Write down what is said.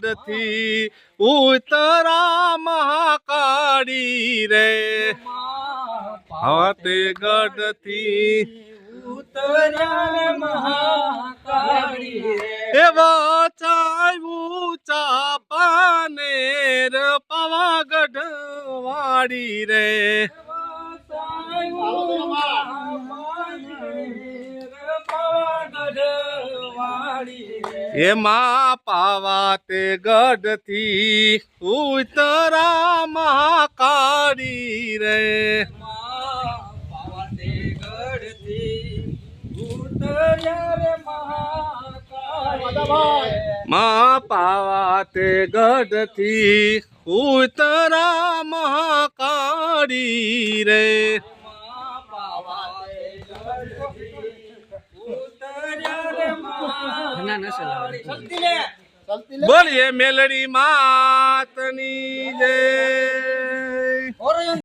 થી ઉતરા મહાકાળી રે. હાથે ગઢથી ઉતરા મહાકાળી એવા ચાયું ચાપાનેર પાવાગઢ વાડી રે. એમાં પાવા તે ગઢથી ઉતરા મહાકાળી રે. મા પાવા તે ગઢથી ઉતરા મહાકાળી રે. બોલીએ મેલડી માતની જય.